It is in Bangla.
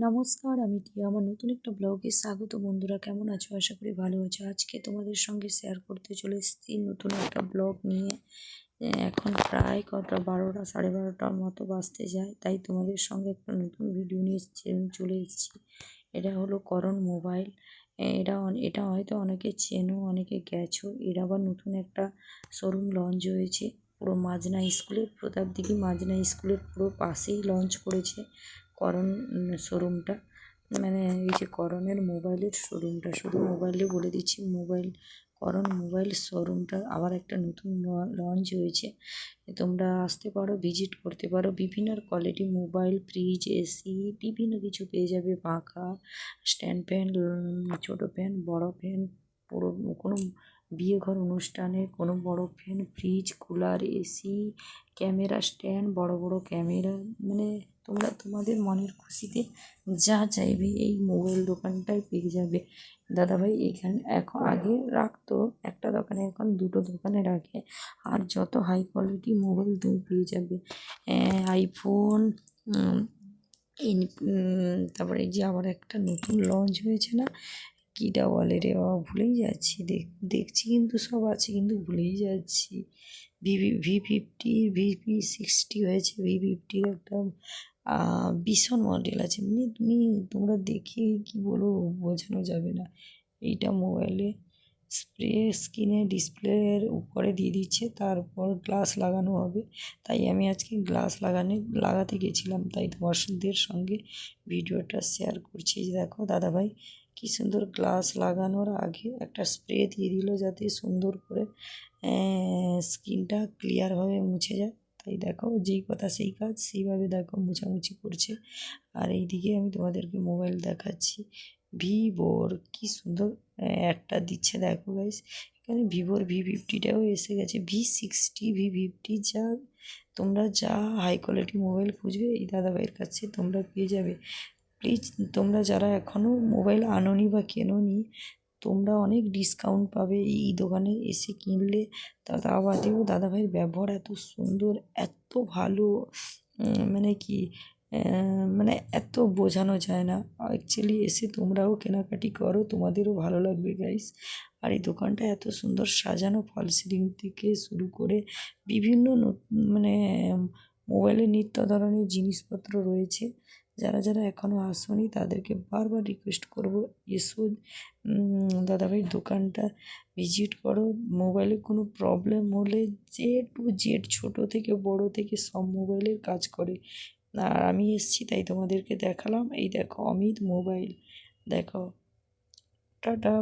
নমস্কার, আমি টিয়া। আমার নতুন একটা ব্লগে স্বাগত বন্ধুরা, কেমন আছো? আশা করি ভালো আছো। আজকে তোমাদের সঙ্গে শেয়ার করতে চলে এসেছি নতুন একটা ব্লগ নিয়ে। এখন প্রায় কটা বারোটা, সাড়ে বারোটার মতো বাজতে যায়, তাই তোমাদের সঙ্গে একটা নতুন ভিডিও নিয়ে চলে এসেছি। এটা হলো করণ মোবাইল। এটা এটা হয়তো অনেকে চেনো, অনেকে গেছো। এর আবার নতুন একটা শোরুম লঞ্চ হয়েছে। পুরো মাজনা স্কুলের প্রতাপদিঘি মাজনা স্কুলের পুরো পাশেই লঞ্চ করেছে। করণ শোরুমটা। মানে এই যে করণের মোবাইলের শোরুমটা, শুধু মোবাইলে বলে দিচ্ছি, মোবাইল করণ, মোবাইল শোরুমটা আবার একটা নতুন লঞ্চ হয়েছে। তোমরা আসতে পারো, ভিজিট করতে পারো। বিভিন্ন কোয়ালিটি মোবাইল, ফ্রিজ এসি বিভিন্ন কিছু পেয়ে যাবে। পাখা, স্ট্যান্ড ফ্যান ছোটো ফ্যান বড় ফ্যান পুরো কোনো বিয়ে ঘর অনুষ্ঠানে কোনো বড় fan fridge cooler AC camera stand বড় বড় ক্যামেরা মানে তোমরা তোমাদের মনের খুশিতে যা চাইবে এই মোবাইল দোকানটায় পেয়ে যাবে। দাদাভাই, এখানে এখন আগে রাখতো, একটা দোকানে এখন দুটো দোকানে রাখে। আর যত হাই কোয়ালিটি মোবাইল তুমি পেয়ে যাবে। আইফোন তারপরে যে আবার একটা নতুন লঞ্চ হয়েছে না? কীটা বলে রে বাবা, ভুলেই যাচ্ছি। দেখছি কিন্তু সব আছে, কিন্তু ভুলেই যাচ্ছি। VV V fifty VP sixty হয়েছে। ভি ফিফটির একটা ভীষণ মডেল আছে। মানে তুমি, তোমরা দেখে কি বলব, বোঝানো যাবে না। এইটা মোবাইলে স্প্রে স্ক্রিনে ডিসপ্লের উপরে দিয়ে দিচ্ছে, তারপর গ্লাস লাগানো হবে। তাই আমি আজকে গ্লাস লাগানে, লাগাতে গেছিলাম। তাই তোমাদের সঙ্গে ভিডিওটা শেয়ার করছি। দেখো, দাদাভাই কি সুন্দর গ্লাস লাগানোর আগে একটা স্প্রে দিয়ে দিল যাতে সুন্দর করে স্কিনটা ক্লিয়ারভাবে মুছে যায়। তাই দেখো যেই কথা সেই কাজ, সেইভাবে দেখো মোছামুছি করছে। আর এইদিকে আমি তোমাদেরকে মোবাইল দেখাচ্ছি। ভিভোর কি সুন্দর একটা দিচ্ছে দেখো গাইস এখানে ভিভোর ভি ফিফটিটাও এসে গেছে। ভি সিক্সটি ভি ফিফটি যা তোমরা যা হাই কোয়ালিটি মোবাইল খুঁজবে, এই দাদাভাইয়ের কাছে তোমরা পেয়ে যাবে। প্লিজ তোমরা যারা এখনও মোবাইল আনোনি বা কেনোনি, তোমরা অনেক ডিসকাউন্ট পাবে এই দোকানে এসে কিনলে। তা বাদেও দাদাভাইয়ের ব্যবহার এত সুন্দর, এত ভালো মানে কি মানে এত বোঝানো যায় না। অ্যাকচুয়ালি এসে তোমরাও কেনাকাটি করো, তোমাদেরও ভালো লাগবে গাইস আর এই দোকানটা এত সুন্দর সাজানো, ফল সিলিং থেকে শুরু করে বিভিন্ন মানে মোবাইলের নিত্য ধরনের জিনিসপত্র রয়েছে। যারা যারা এখনও আসনি, তাদেরকে বারবার রিকোয়েস্ট করব, এসো দাদাভাই দোকানটা ভিজিট করো। মোবাইলে কোনো প্রবলেম হলে যে টু জেড ছোটো থেকে বড় থেকে সব মোবাইলের কাজ করে। আর আমি এসছি, তাই তোমাদেরকে দেখালাম। এই দেখো অমিত মোবাইল দেখো। টাটা।